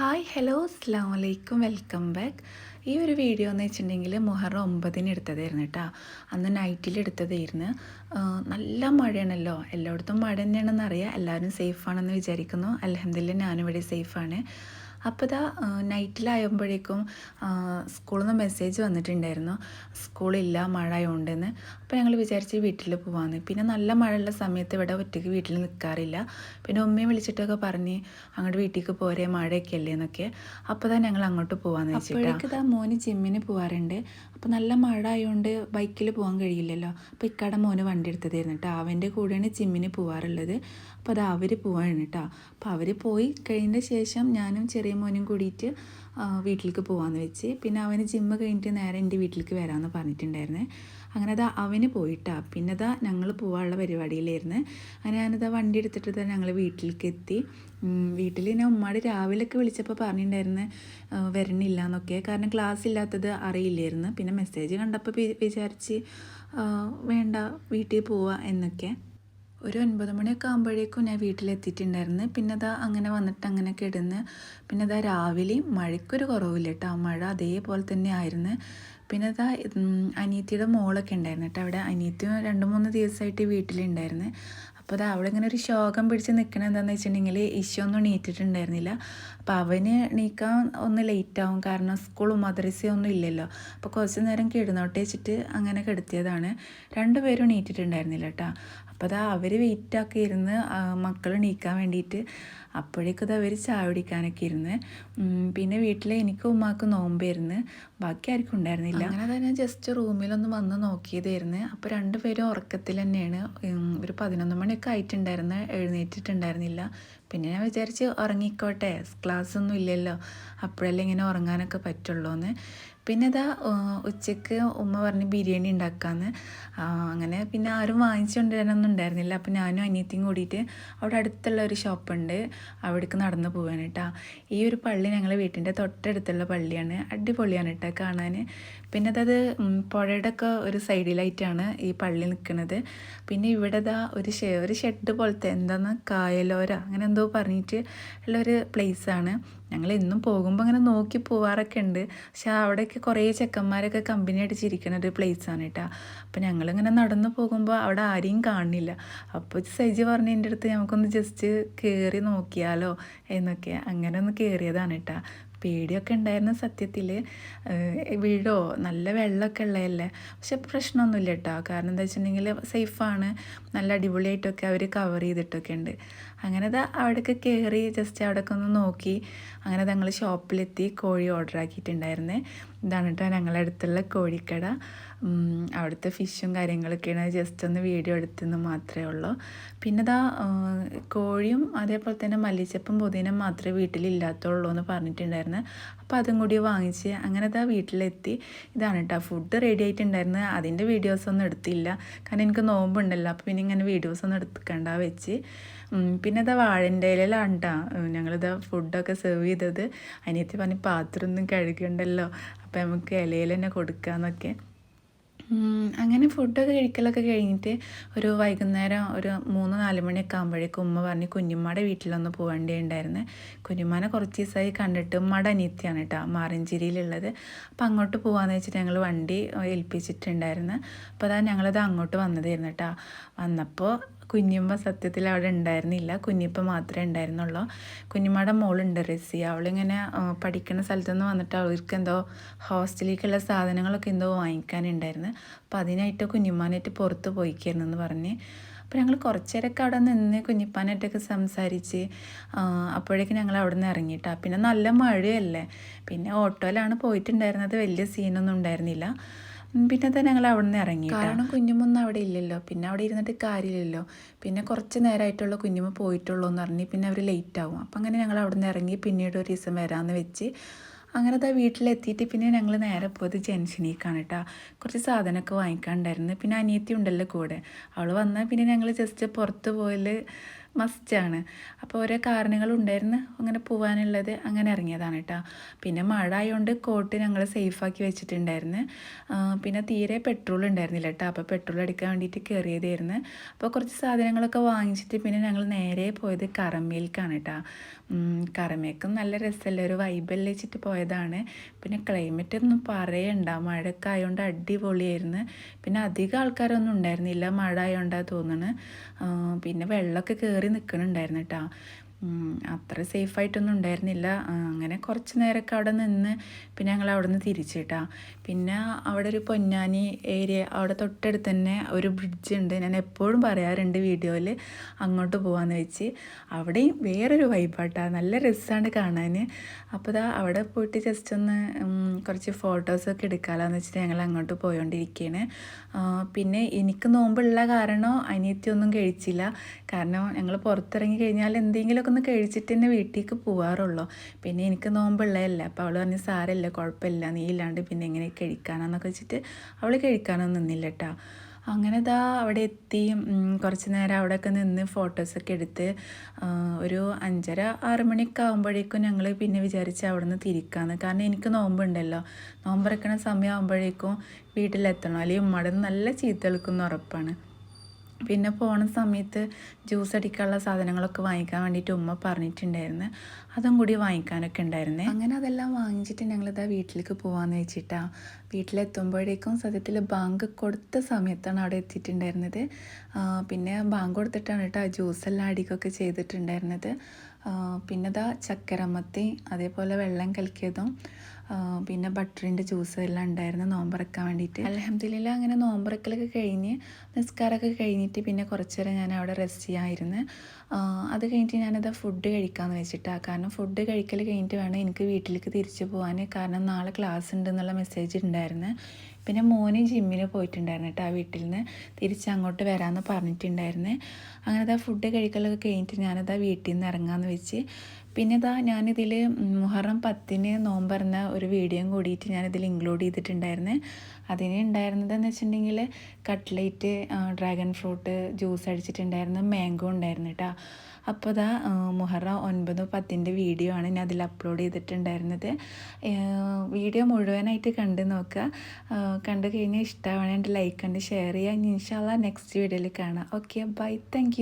Hi hello അസ്സാം വലൈക്കും welcome back ഈ ഒരു വീഡിയോ എന്ന് വെച്ചിട്ടുണ്ടെങ്കിൽ മുഹറം ഒമ്പതിന് എടുത്തതായിരുന്നു കേട്ടോ അന്ന് നൈറ്റിൽ എടുത്തതായിരുന്നു. നല്ല മഴയാണല്ലോ. എല്ലായിടത്തും മഴ തന്നെയാണെന്ന് അറിയാം. എല്ലാവരും സേഫാണെന്ന് വിചാരിക്കുന്നു. അലഹമില്ല ഞാനിവിടെ സേഫാണ് അപ്പോൾ ഇതാ നൈറ്റിലായപ്പോഴേക്കും സ്കൂളിൽ നിന്ന് മെസ്സേജ് വന്നിട്ടുണ്ടായിരുന്നു. സ്കൂളില്ല മഴ ആയതുകൊണ്ടെന്ന് അപ്പോൾ ഞങ്ങൾ വിചാരിച്ച് വീട്ടിൽ പോവാന്ന്. പിന്നെ നല്ല മഴയുള്ള സമയത്ത് ഇവിടെ ഒറ്റയ്ക്ക് വീട്ടിൽ നിൽക്കാറില്ല പിന്നെ ഉമ്മയും വിളിച്ചിട്ടൊക്കെ പറഞ്ഞ് അങ്ങോട്ട് വീട്ടിലേക്ക് പോരെ മഴയൊക്കെ അല്ലേ എന്നൊക്കെ അപ്പോൾ തന്നെ ഞങ്ങൾ അങ്ങോട്ട് പോകാമെന്ന് വെച്ചിട്ട് ഇതാ മോന് ജിമ്മിന് പോകാറുണ്ട് അപ്പോൾ നല്ല മഴ ആയതുകൊണ്ട് ബൈക്കിൽ പോകാൻ കഴിയില്ലല്ലോ. അപ്പോൾ ഇക്കാടെ മോന് വണ്ടി എടുത്തതായിരുന്നു കേട്ടോ. അവന്റെ കൂടെയാണ് ജിമ്മിന് പോകാറുള്ളത് അപ്പോൾ അത് അവർ പോവാണ് കേട്ടോ. അപ്പോൾ അവർ പോയി കഴിഞ്ഞ ശേഷം ഞാനും ചെറിയ മോനും കൂടിയിട്ട് വീട്ടിലേക്ക് പോകാമെന്ന് വെച്ച്. പിന്നെ അവന് ജിമ്മ് കഴിഞ്ഞിട്ട് നേരെ എന്റെ വീട്ടിലേക്ക് വരാമെന്ന് പറഞ്ഞിട്ടുണ്ടായിരുന്നേ. അങ്ങനെ അതാ അവന് പോയിട്ടാ. പിന്നെ അതാ ഞങ്ങൾ പോകാനുള്ള പരിപാടിയിലായിരുന്നു. അങ്ങനെ ഞാനതാ വണ്ടി എടുത്തിട്ട് തന്നെ ഞങ്ങൾ വീട്ടിലേക്ക് എത്തി. വീട്ടിൽ ഞാൻ ഉമ്മാട് രാവിലെയൊക്കെ വിളിച്ചപ്പോൾ പറഞ്ഞിട്ടുണ്ടായിരുന്നു വരണില്ല എന്നൊക്കെ കാരണം ക്ലാസ് ഇല്ലാത്തത് അറിയില്ലായിരുന്നു. പിന്നെ മെസ്സേജ് കണ്ടപ്പോൾ വിചാരിച്ച് വേണ്ട വീട്ടിൽ പോവാ എന്നൊക്കെ. ഒരു ഒൻപത് മണിയൊക്കെ ആകുമ്പോഴേക്കും ഞാൻ വീട്ടിലെത്തിയിട്ടുണ്ടായിരുന്നു. പിന്നെ അതാ അങ്ങനെ വന്നിട്ട് അങ്ങനെ കിടന്ന് പിന്നെ അതാ രാവിലെയും മഴയ്ക്കൊരു കുറവില്ല കേട്ടോ മഴ അതേപോലെ തന്നെ ആയിരുന്നു. പിന്നെ അതാ അനിയത്തിയുടെ മോളൊക്കെ ഉണ്ടായിരുന്നു കേട്ടോ അവിടെ. അനിയത്തി രണ്ട് മൂന്ന് ദിവസമായിട്ട് വീട്ടിലുണ്ടായിരുന്നു. അപ്പോൾ അത് അവിടെ ഇങ്ങനെ ഒരു ശോകം പിടിച്ച് നിൽക്കണത് എന്താണെന്ന് വെച്ചിട്ടുണ്ടെങ്കിൽ ഒന്നും എണീറ്റിട്ടുണ്ടായിരുന്നില്ല. അപ്പോൾ അവന് എണീക്കാൻ ഒന്ന് ലേറ്റ് ആവും. കാരണം സ്കൂളും മദ്രസയും ഒന്നും ഇല്ലല്ലോ. അപ്പോൾ കുറച്ച് നേരം കിടന്നോട്ടെ വെച്ചിട്ട് അങ്ങനെ കിടത്തിയതാണ്. രണ്ടുപേരും എണീറ്റിട്ടുണ്ടായിരുന്നില്ല കേട്ടോ അപ്പോൾ അതാ അവർ വെയിറ്റാക്കി ഇരുന്ന് മക്കൾ എണീക്കാൻ വേണ്ടിയിട്ട് അപ്പോഴേക്കും അത് അവർ ചായ കുടിക്കാനൊക്കെ ഇരുന്ന് പിന്നെ വീട്ടിൽ എനിക്ക് ഉമ്മാക്ക് നോമ്പായിരുന്നു. ബാക്കി ആർക്കും ഉണ്ടായിരുന്നില്ല. അങ്ങനെ തന്നെ ജസ്റ്റ് റൂമിലൊന്ന് വന്ന് നോക്കിയതായിരുന്നു. അപ്പോൾ രണ്ടുപേരും ഉറക്കത്തിൽ തന്നെയാണ്. ഒരു പതിനൊന്ന് മണിയൊക്കെ ആയിട്ടുണ്ടായിരുന്നു. എഴുന്നേറ്റിട്ടുണ്ടായിരുന്നില്ല. പിന്നെ ഞാൻ വിചാരിച്ച് ഉറങ്ങിക്കോട്ടെ ക്ലാസ് ഒന്നും ഇല്ലല്ലോ. അപ്പോഴല്ലേ ഇങ്ങനെ ഉറങ്ങാനൊക്കെ പറ്റുള്ളൂ എന്ന് പിന്നെ ഇതാ ഉച്ചയ്ക്ക് ഉമ്മ പറഞ്ഞ് ബിരിയാണി ഉണ്ടാക്കാമെന്ന് അങ്ങനെ പിന്നെ ആരും വാങ്ങിച്ചുകൊണ്ടുവരാനൊന്നും ഉണ്ടായിരുന്നില്ല. അപ്പോൾ ഞാനും അനിയത്തിയും കൂടിയിട്ട് അവിടെ അടുത്തുള്ള ഒരു ഷോപ്പുണ്ട്. അവിടേക്ക് നടന്ന് പോവാണ് കേട്ടോ ഈ ഒരു പള്ളി ഞങ്ങളെ വീട്ടിന്റെ തൊട്ടടുത്തുള്ള പള്ളിയാണ്. അടിപൊളിയാണ് കേട്ടോ കാണാൻ. പിന്നെ അതത് പുഴയുടെ ഒക്കെ ഒരു സൈഡിലായിട്ടാണ് ഈ പള്ളി നിൽക്കുന്നത് പിന്നെ ഇവിടെ ഇതാ ഒരു ഷെ ഒരു ഷെഡ് പോലത്തെ എന്താന്ന് കായലോര അങ്ങനെ എന്തോ പറഞ്ഞിട്ട് ഉള്ള ഒരു പ്ലേസാണ് ഞങ്ങൾ എന്നും പോകുമ്പോൾ അങ്ങനെ നോക്കി പോവാറൊക്കെ ഉണ്ട് പക്ഷെ അവിടെയൊക്കെ കുറേ ചെക്കന്മാരൊക്കെ കമ്പനി അടിച്ചിരിക്കുന്ന ഒരു പ്ലേസ് ആണ് കേട്ടോ അപ്പോൾ ഞങ്ങളിങ്ങനെ നടന്നു പോകുമ്പോൾ അവിടെ ആരെയും കാണില്ല അപ്പോൾ സൈജി പറഞ്ഞ എന്റെ അടുത്ത് നമുക്കൊന്ന് ജസ്റ്റ് കയറി നോക്കിയാലോ? എന്നൊക്കെ അങ്ങനെ ഒന്ന് കയറിയതാണ് കേട്ടോ പേടിയൊക്കെ ഉണ്ടായിരുന്നു സത്യത്തിൽ വീഴോ നല്ല വെള്ളമൊക്കെ ഉള്ളതല്ലേ? പക്ഷെ പ്രശ്നമൊന്നുമില്ല കേട്ടോ കാരണം എന്താ വെച്ചിട്ടുണ്ടെങ്കിൽ സേഫാണ് നല്ല അടിപൊളിയായിട്ടൊക്കെ അവർ കവർ ചെയ്തിട്ടൊക്കെ ഉണ്ട്. അങ്ങനെ ദാ അവിടെയൊക്കെ കയറി ജസ്റ്റ് അവിടെയൊക്കെ ഒന്ന് നോക്കി. അങ്ങനെ ഞങ്ങൾ ഷോപ്പിലെത്തി കോഴി ഓർഡർ ആക്കിയിട്ടുണ്ടായിരുന്നേ. ഇതാണ് കേട്ടോ ഞങ്ങളുടെ അടുത്തുള്ള കോഴിക്കട. അവിടുത്തെ ഫിഷും കാര്യങ്ങളൊക്കെയാണ് ജസ്റ്റ് ഒന്ന് വീഡിയോ എടുത്തെന്ന് മാത്രമേ ഉള്ളൂ. പിന്നെ ഇതാ കോഴിയും അതേപോലെ തന്നെ മല്ലിച്ചപ്പും പുതിനും മാത്രമേ വീട്ടിലില്ലാത്തുള്ളൂ എന്ന് പറഞ്ഞിട്ടുണ്ടായിരുന്നു. അപ്പോൾ അതും കൂടി വാങ്ങിച്ച് അങ്ങനെ അതാ വീട്ടിലെത്തി. ഇതാണ് കേട്ടോ ഫുഡ് റെഡി ആയിട്ടുണ്ടായിരുന്നു. അതിന്റെ വീഡിയോസ് ഒന്നും എടുത്തില്ല. കാരണം എനിക്ക് നോമ്പുണ്ടല്ലോ. അപ്പോൾ പിന്നെ ഇങ്ങനെ വീഡിയോസ് ഒന്നും എടുക്കണ്ട വെച്ച്. പിന്നെ ഇതാ വാഴന്റെ ഇലയിലാണ് കേട്ടോ ഞങ്ങളിതാ ഫുഡൊക്കെ സെർവ് ചെയ്തത്. അനിയത്തി പറഞ്ഞ് പാത്രം ഒന്നും കഴുകണ്ടല്ലോ. അപ്പോൾ നമുക്ക് ഇലയിൽ തന്നെ കൊടുക്കാമെന്നൊക്കെ അങ്ങനെ ഫുഡൊക്കെ കഴിക്കലൊക്കെ കഴിഞ്ഞിട്ട് ഒരു വൈകുന്നേരം ഒരു മൂന്ന് നാല് മണിയൊക്കെ ആകുമ്പോഴേക്കും ഉമ്മ പറഞ്ഞ് കുഞ്ഞുമ്മയുടെ വീട്ടിലൊന്ന് പോകേണ്ടി ഉണ്ടായിരുന്നു. കുഞ്ഞുമ്മനെ കുറച്ച് ദിവസമായി കണ്ടിട്ട് ഉമ്മയുടെ അനിയത്തിയാണ് കേട്ടോ മാറഞ്ചേരിയിലുള്ളത്. അപ്പോൾ അങ്ങോട്ട് പോകാമെന്ന് വെച്ചിട്ട് ഞങ്ങൾ വണ്ടി ഏൽപ്പിച്ചിട്ടുണ്ടായിരുന്നു. അപ്പോൾ അതാ ഞങ്ങളത് അങ്ങോട്ട് വന്നതായിരുന്നു കേട്ടോ വന്നപ്പോൾ കുഞ്ഞുമ്മ സത്യത്തിൽ അവിടെ ഉണ്ടായിരുന്നില്ല. കുഞ്ഞിപ്പ മാത്രമേ ഉണ്ടായിരുന്നുള്ളൂ. കുഞ്ഞിമ്മയുടെ മോളുണ്ട് റെസി അവളിങ്ങനെ പഠിക്കുന്ന സ്ഥലത്തുനിന്ന് വന്നിട്ട് അവർക്ക് എന്തോ ഹോസ്റ്റലിലേക്കുള്ള സാധനങ്ങളൊക്കെ എന്തോ വാങ്ങിക്കാനുണ്ടായിരുന്നു. അപ്പോൾ അതിനായിട്ട് കുഞ്ഞിമ്മാനായിട്ട് പുറത്ത് പോയിക്കായിരുന്നു എന്ന് പറഞ്ഞ്. അപ്പോൾ ഞങ്ങൾ കുറച്ച് നേരമൊക്കെ അവിടെ നിന്ന് കുഞ്ഞിപ്പാനായിട്ടൊക്കെ സംസാരിച്ച് അപ്പോഴേക്കും ഞങ്ങൾ അവിടെ നിന്ന് ഇറങ്ങിയിട്ടാ. പിന്നെ നല്ല മഴയല്ലേ. പിന്നെ ഓട്ടോയിലാണ് പോയിട്ടുണ്ടായിരുന്നത്. വലിയ സീനൊന്നും ഉണ്ടായിരുന്നില്ല. പിന്നെ തന്നെ ഞങ്ങൾ അവിടെ നിന്ന് ഇറങ്ങി കാരണം കുഞ്ഞുമൊന്നും അവിടെ ഇല്ലല്ലോ. പിന്നെ അവിടെ ഇരുന്നിട്ട് കാര്യമില്ലല്ലോ. പിന്നെ കുറച്ച് നേരമായിട്ടുള്ള കുഞ്ഞുമ്മ പോയിട്ടുള്ളൂ എന്ന് പറഞ്ഞ് പിന്നെ അവർ ലേറ്റ് ആവും. അപ്പം അങ്ങനെ ഞങ്ങൾ അവിടെ നിന്ന് ഇറങ്ങി പിന്നീട് ഒരു ദിവസം വരാമെന്ന് വെച്ച് അങ്ങനെ അതാ വീട്ടിലെത്തിയിട്ട് പിന്നെ ഞങ്ങൾ നേരെ പോയത് ജംഗ്ഷനിലേക്കാണ് കേട്ടോ കുറച്ച് സാധനമൊക്കെ വാങ്ങിക്കാനുണ്ടായിരുന്നു പിന്നെ അനിയത്തി ഉണ്ടല്ലോ കൂടെ. അവൾ വന്നാൽ പിന്നെ ഞങ്ങൾ ജസ്റ്റ് പുറത്ത് പോയാൽ മസ്റ്റാണ്. അപ്പോൾ ഓരോ കാരണങ്ങളുണ്ടായിരുന്നു അങ്ങനെ പോകാനുള്ളത് അങ്ങനെ ഇറങ്ങിയതാണ് കേട്ടോ. പിന്നെ മഴ ആയതുകൊണ്ട് കോട്ട് ഞങ്ങൾ സേഫാക്കി വെച്ചിട്ടുണ്ടായിരുന്നു. പിന്നെ തീരെ പെട്രോൾ ഉണ്ടായിരുന്നില്ല കേട്ടോ. അപ്പോൾ പെട്രോൾ അടിക്കാൻ വേണ്ടിയിട്ട് കയറിയതായിരുന്നു. അപ്പോൾ കുറച്ച് സാധനങ്ങളൊക്കെ വാങ്ങിച്ചിട്ട് പിന്നെ ഞങ്ങൾ നേരെ പോയത് കറമേൽക്കാണ് കേട്ടോ. കറമേക്കും നല്ല രസമല്ല? ഒരു വൈബല്ല വെച്ചിട്ട് പോയതാണ്. പിന്നെ ക്ലൈമറ്റ് ഒന്നും പറയണ്ട. മഴയൊക്കെ ആയതുകൊണ്ട് അടിപൊളിയായിരുന്നു. പിന്നെ അധികം ആൾക്കാരൊന്നും ഉണ്ടായിരുന്നില്ല. മഴ ആയതുകൊണ്ടാണ് തോന്നുന്നത് പിന്നെ വെള്ളമൊക്കെ കയറി നിൽക്കണുണ്ടായിരുന്നു കേട്ടോ അത്ര സേഫായിട്ടൊന്നും ഉണ്ടായിരുന്നില്ല. അങ്ങനെ കുറച്ച് നേരമൊക്കെ അവിടെ നിന്ന് പിന്നെ ഞങ്ങൾ അവിടെ നിന്ന് തിരിച്ചിട്ടാ പിന്നെ അവിടെ ഒരു പൊന്നാനി ഏരിയ അവിടെ തൊട്ടടുത്ത് തന്നെ ഒരു ബ്രിഡ്ജ് ഉണ്ട്. ഞാൻ എപ്പോഴും പറയാറുണ്ട് വീഡിയോയിൽ അങ്ങോട്ട് പോകാമെന്ന് വെച്ച്. അവിടെയും വേറൊരു വൈബാട്ടാണ് നല്ല രസമാണ് കാണാൻ അപ്പോൾ ഇതാ അവിടെ പോയിട്ട് ജസ്റ്റ് ഒന്ന് കുറച്ച് ഫോട്ടോസൊക്കെ എടുക്കാമല്ലോ എന്ന് വെച്ചിട്ട് ഞങ്ങൾ അങ്ങോട്ട് പോയോണ്ടിരിക്കുകയാണ് പിന്നെ എനിക്ക് നോമ്പുള്ള കാരണം അനിയത്തിയൊന്നും കഴിച്ചില്ല. കാരണം ഞങ്ങൾ പുറത്തിറങ്ങി കഴിഞ്ഞാൽ എന്തെങ്കിലുമൊക്കെ ഒന്ന് കഴിച്ചിട്ട് തന്നെ വീട്ടിലേക്ക് പോകാറുള്ളൂ പിന്നെ എനിക്ക് നോമ്പുള്ളതല്ല. അപ്പോൾ അവൾ പറഞ്ഞ് സാരമില്ല കുഴപ്പമില്ല. നീ ഇല്ലാണ്ട് പിന്നെ എങ്ങനെ കഴിക്കാനാന്നൊക്കെ വെച്ചിട്ട് അവൾ കഴിക്കാനൊന്നും നിന്നില്ല കേട്ടോ അങ്ങനെ ദാ അവിടെ എത്തി കുറച്ച് നേരം അവിടെയൊക്കെ നിന്ന് ഫോട്ടോസൊക്കെ എടുത്ത് ഒരു അഞ്ചര ആറ് മണിയൊക്കെ ആകുമ്പോഴേക്കും ഞങ്ങൾ പിന്നെ വിചാരിച്ച് അവിടെ നിന്ന് തിരിക്കാമെന്ന് കാരണം എനിക്ക് നോമ്പുണ്ടല്ലോ. നോമ്പ് ഇറക്കണ സമയം ആകുമ്പോഴേക്കും വീട്ടിലെത്തണം. അല്ലെങ്കിൽ ഉമ്മയുടെ നല്ല ചീത്ത ഉറപ്പാണ്. പിന്നെ പോണ സമയത്ത് ജ്യൂസ് അടിക്കാനുള്ള സാധനങ്ങളൊക്കെ വാങ്ങിക്കാൻ വേണ്ടിയിട്ട് ഉമ്മ പറഞ്ഞിട്ടുണ്ടായിരുന്നു. അതും കൂടി വാങ്ങിക്കാനൊക്കെ ഉണ്ടായിരുന്നേ. അങ്ങനെ അതെല്ലാം വാങ്ങിച്ചിട്ട് ഞങ്ങളിതാ വീട്ടിലേക്ക് പോകാമെന്ന് വെച്ചിട്ടാ. വീട്ടിലെത്തുമ്പോഴേക്കും സത്യത്തിൽ ബാങ്ക് കൊടുത്ത സമയത്താണ് അവിടെ എത്തിയിട്ടുണ്ടായിരുന്നത്. പിന്നെ ബാങ്ക് കൊടുത്തിട്ടാണ് കേട്ടോ ജ്യൂസ് എല്ലാം അടിക്കൊക്കെ ചെയ്തിട്ടുണ്ടായിരുന്നത്. പിന്നെ ഇതാ ചക്കരമത്തി അതേപോലെ വെള്ളം കലക്കിയതും പിന്നെ ബട്ടറിന്റെ ജ്യൂസ് എല്ലാം ഉണ്ടായിരുന്നു നോമ്പറക്കാൻ വേണ്ടിയിട്ട്. അലഹമ്മദില്ല അങ്ങനെ നോമ്പറക്കലൊക്കെ കഴിഞ്ഞ് നിസ്കാരമൊക്കെ കഴിഞ്ഞിട്ട് പിന്നെ കുറച്ച് നേരം ഞാൻ അവിടെ റെസ്റ്റ് ചെയ്യാമായിരുന്നു അത് കഴിഞ്ഞിട്ട് ഞാനത് ഫുഡ് കഴിക്കാമെന്ന് വെച്ചിട്ടാണ് കാരണം ഫുഡ് കഴിക്കൽ കഴിഞ്ഞിട്ട് വേണം എനിക്ക് വീട്ടിലേക്ക് തിരിച്ചു പോകാൻ കാരണം നാളെ ക്ലാസ് ഉണ്ട് എന്നുള്ള മെസ്സേജ് ഉണ്ടായിരുന്നു. പിന്നെ മോന് ജിമ്മിൽ പോയിട്ടുണ്ടായിരുന്നു കേട്ടോ ആ വീട്ടിൽ നിന്ന് തിരിച്ച് അങ്ങോട്ട് വരാമെന്ന് പറഞ്ഞിട്ടുണ്ടായിരുന്നു. അങ്ങനെ അതാ ഫുഡ് കഴിക്കലൊക്കെ കഴിഞ്ഞിട്ട് ഞാനതാ വീട്ടിൽ നിന്ന് ഇറങ്ങാമെന്ന് വെച്ച് പിന്നെ ഇതാ ഞാനിതിൽ മുഹറം പത്തിന് നോമ്പറന്ന ഒരു വീഡിയോയും കൂടിയിട്ട് ഞാനിതിൽ ഇൻക്ലൂഡ് ചെയ്തിട്ടുണ്ടായിരുന്നു. അതിന് ഉണ്ടായിരുന്നതെന്ന് വെച്ചിട്ടുണ്ടെങ്കിൽ കട്ട്ലേറ്റ് ഡ്രാഗൺ ഫ്രൂട്ട് ജ്യൂസ് അടിച്ചിട്ടുണ്ടായിരുന്നു മാംഗോ ഉണ്ടായിരുന്നു കേട്ടോ അപ്പോൾ ഇതാ മുഹറ ഒൻപതോ പത്തിന്റെ വീഡിയോ ആണ് ഞാൻ അതിൽ അപ്ലോഡ് ചെയ്തിട്ടുണ്ടായിരുന്നത്. വീഡിയോ മുഴുവനായിട്ട് കണ്ട് നോക്കുക. കണ്ടു കഴിഞ്ഞാൽ ഇഷ്ടമാണെങ്കിൽ ലൈക്ക് കണ്ട് ഷെയർ ചെയ്യുക. ഇൻഷാല്ല നെക്സ്റ്റ് വീഡിയോയിൽ കാണാം. Okay bye thank